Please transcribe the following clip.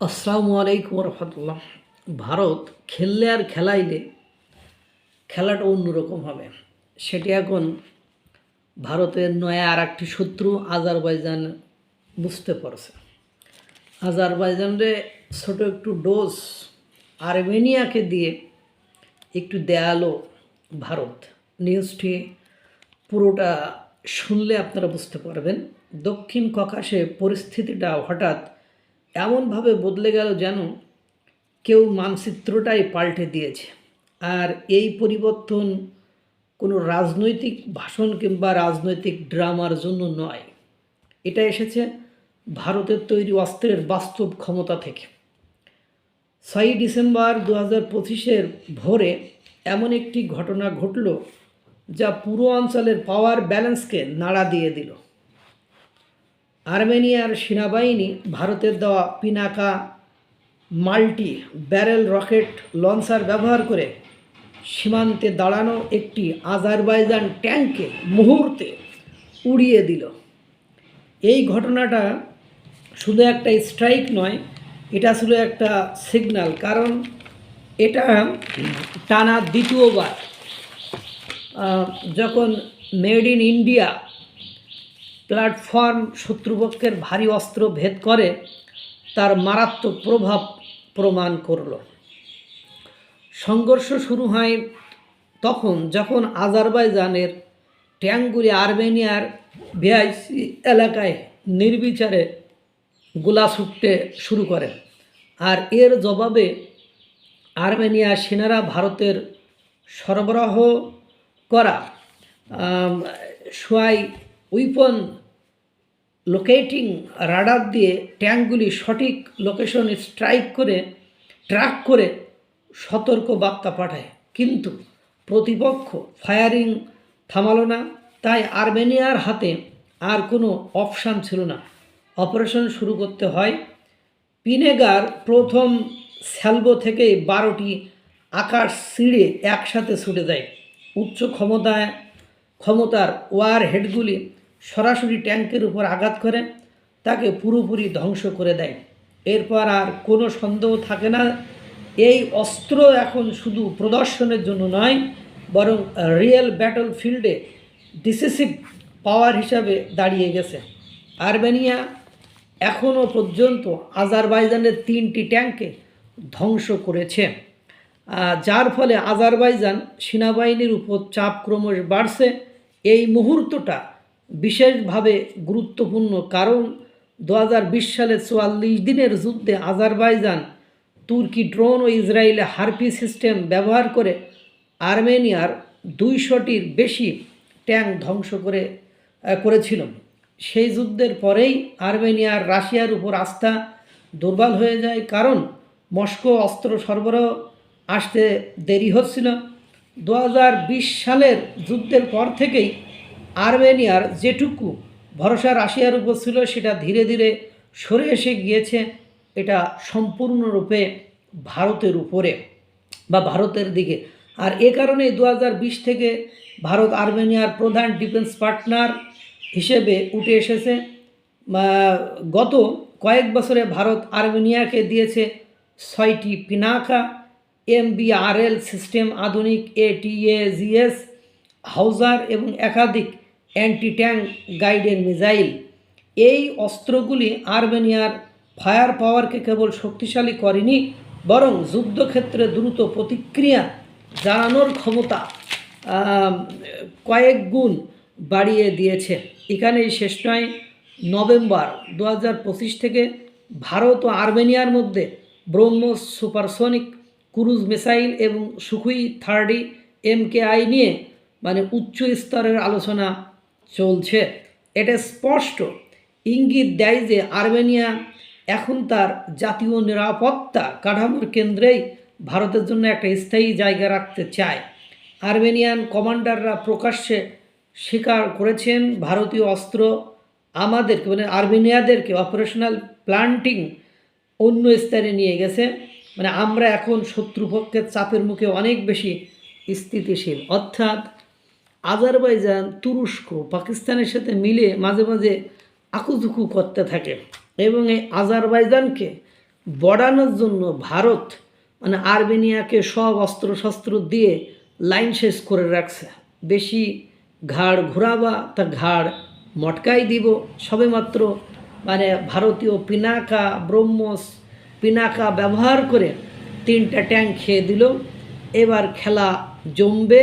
আসসালামু আলাইকুম রহমতুল্লাহ ভারত খেললে আর খেলাইলে খেলাটা অন্যরকম হবে। সেটি এখন ভারতের নয়া আর একটি শত্রু আজারবাইজান বুঝতে পারছে। আজারবাইজানরে ছোট একটু ডোজ আর্মেনিয়াকে দিয়ে একটু দেয়ালো ভারত। নিউজটি পুরোটা শুনলে আপনারা বুঝতে পারবেন। দক্ষিণ ককাশে পরিস্থিতিটা হঠাৎ এমনভাবে বদলে গেল যেন কেউ মানচিত্রটাই পাল্টে দিয়েছে। আর এই পরিবর্তন কোনো রাজনৈতিক ভাষণ কিংবা রাজনৈতিক ড্রামার জন্য নয়। এটা এসেছে ভারতের তৈরি অস্ত্রের বাস্তব ক্ষমতা থেকে। ছয়ই ডিসেম্বর দু হাজার পঁচিশের ভোরে এমন একটি ঘটনা ঘটল যা পুরো অঞ্চলের পাওয়ার ব্যালেন্সকে নাড়া দিয়ে দিল। আর্মেনিয়ার সেনাবাহিনী ভারতের দেওয়া Pinaka multi barrel rocket launcher ব্যবহার করে সীমান্তে দাঁড়ানো একটি আজারবাইজান ট্যাঙ্কে মুহূর্তে উড়িয়ে দিল। এই ঘটনাটা শুধু একটা স্ট্রাইক নয়, এটা ছিল একটা সিগন্যাল, কারণ এটা টানা দ্বিতীয়বার যখন মেড ইন ইন্ডিয়া প্ল্যাটফর্ম শত্রুপক্ষের ভারী অস্ত্র ভেদ করে তার মারাত্মক প্রভাব প্রমাণ করল। সংঘর্ষ শুরু হয় তখন যখন আজারবাইজানের ট্যাঙ্কগুলি আর্মেনিয়ার ভিআইসি এলাকায় নির্বিচারে গোলা ছুটতে শুরু করে আর এর জবাবে আর্মেনিয়ার সেনারা ভারতের সরবরাহ করা সোয়াই উইপন লোকেটিং রাডার দিয়ে ট্যাঙ্কগুলি সঠিক লোকেশনে স্ট্রাইক করে ট্র্যাক করে সতর্ক বার্তা পাঠায়। কিন্তু প্রতিপক্ষ ফায়ারিং থামালো না, তাই আর্মেনিয়ার হাতে আর কোনো অপশান ছিল না। অপারেশন শুরু করতে হয় পিনেগার প্রথম স্যালবো থেকেই বারোটি আকাশ সিঁড়ে একসাথে ছুটে যায়। উচ্চ ক্ষমতায়, ক্ষমতার ওয়ার হেডগুলি সরাসরি ট্যাঙ্কের উপর আঘাত করে, তাকে পুরোপুরি ধ্বংস করে দেয়। এরপর আর কোনো সন্দেহ থাকে না, এই অস্ত্র এখন শুধু প্রদর্শনের জন্য নয়, বরং রিয়েল ব্যাটল ফিল্ডে ডিসিসিভ পাওয়ার হিসাবে দাঁড়িয়ে গেছে। আর্মেনিয়া এখনও পর্যন্ত আজারবাইজানের তিনটি ট্যাঙ্কে ধ্বংস করেছে। যার ফলে আজারবাইজান সেনাবাহিনীর উপর চাপ ক্রমশ বাড়ছে। এই মুহূর্তটা বিশেষভাবে গুরুত্বপূর্ণ কারণ দু বিশ সালে চুয়াল্লিশ দিনের যুদ্ধে আজারবাইজান, তুর্কি ড্রোন ও ইসরায়েলে হারপি সিস্টেম ব্যবহার করে আর্মেনিয়ার দুইশোটির বেশি ট্যাঙ্ক ধ্বংস করে করেছিল। সেই যুদ্ধের পরেই আর্মেনিয়ার রাশিয়ার উপর আস্থা দুর্বল হয়ে যায় কারণ মস্কো অস্ত্র সরবরাহ আসতে দেরি হচ্ছিল। দু হাজার বিশ সালের যুদ্ধের পর থেকেই আর্মেনিয়ার যেটুকু ভরসা রাশিয়ার উপর ছিল, সেটা ধীরে ধীরে সরে এসে গিয়েছে। এটা সম্পূর্ণরূপে ভারতের উপরে বা ভারতের দিকে। আর এ কারণে দু থেকে ভারত আর্মেনিয়ার প্রধান ডিফেন্স পার্টনার হিসেবে উঠে এসেছে। গত কয়েক বছরে ভারত আর্মেনিয়াকে দিয়েছে ছয়টি পিনাকা, এমবিআরএল সিস্টেম, আধুনিক এটিএজিএস, হাউজার এবং একাধিক অ্যান্টি ট্যাঙ্ক গাইডেড মিসাইল। এই অস্ত্রগুলি আর্মেনিয়ার ফায়ার পাওয়ারকে কেবল শক্তিশালী করেনি, বরং যুদ্ধক্ষেত্রে দ্রুত প্রতিক্রিয়া জানানোর ক্ষমতা কয়েক গুণ বাড়িয়ে দিয়েছে। এখানেই শেষ নয়, নভেম্বর দু হাজার পঁচিশ থেকে ভারত ও আর্মেনিয়ার মধ্যে ব্রহ্মোস সুপারসনিক ক্রুজ মিসাইল এবং সুখুই থার্ডি এমকেআই নিয়ে মানে উচ্চ স্তরের আলোচনা চলছে। এটা স্পষ্ট। ইঙ্গিত দেয় যে আর্মেনিয়া এখন তার জাতীয় নিরাপত্তা কাঠামোর কেন্দ্রেই ভারতের জন্য একটা স্থায়ী জায়গা রাখতে চায়। আর্মেনিয়ান কমান্ডাররা প্রকাশ্যে স্বীকার করেছেন, ভারতীয় অস্ত্র আমাদেরকে মানে আর্মেনিয়াদেরকে অপারেশনাল প্লান্টিং অন্য স্তরে নিয়ে গেছে। মানে আমরা এখন শত্রুপক্ষের চাপের মুখে অনেক বেশি স্থিতিশীল। অর্থাৎ আজারবাইজান, তুরস্ক, পাকিস্তানের সাথে মিলে মাঝে মাঝে আকুজুকু করতে থাকে এবং এই আজারবাইজানকে বড়ানোর জন্য ভারত মানে আর্মেনিয়াকে সব অস্ত্র শস্ত্র দিয়ে লাইন শেষ করে রাখছে। বেশি ঘাড় ঘোরাবা তা ঘাড় মটকাই দিব। সবেমাত্র মানে ভারতীয় পিনাকা, ব্রহ্মস পিনাকা ব্যবহার করে তিনটা ট্যাঙ্ক খেয়ে দিল। এবার খেলা জমবে।